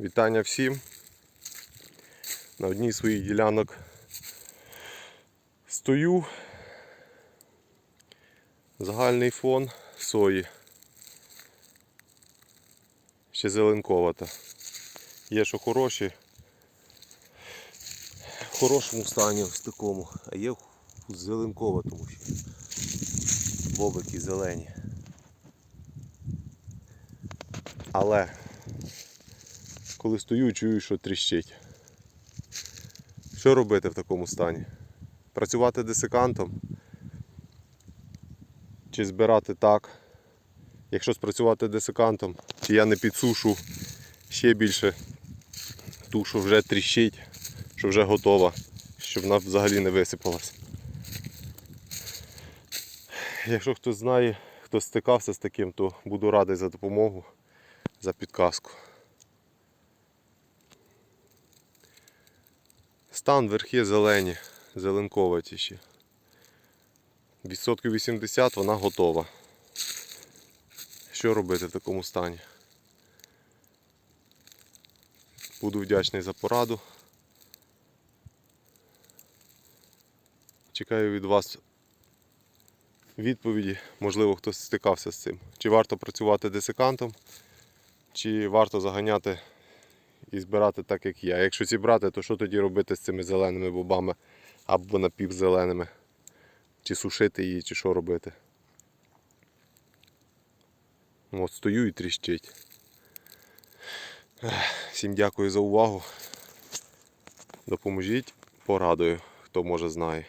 Вітання всім. На одній з своїх ділянок стою. Загальний фон сої. Ще зеленковата. Є що хороші. В хорошому стані ось такому, а є в зеленковатому ще. Бобики зелені. Але коли стою, чую, що тріщить. Що робити в такому стані? Працювати десикантом? Чи збирати так? Якщо спрацювати десикантом, чи я не підсушу ще більше ту, що вже тріщить, що вже готова, щоб вона взагалі не висипалась. Якщо хтось знає, хто стикався з таким, то буду радий за допомогу, за підказку. Стан верхи зелені, зеленковаті ще. Відсотків 80 вона готова. Що робити в такому стані? Буду вдячний за пораду. Чекаю від вас відповіді, можливо, хтось стикався з цим. Чи варто працювати десикантом, чи варто заганяти і збирати так, як я. Якщо зібрати, то що тоді робити з цими зеленими бобами або напівзеленими? Чи сушити її, чи що робити? От стою і тріщить. Всім дякую за увагу. Допоможіть, порадую, хто може знає.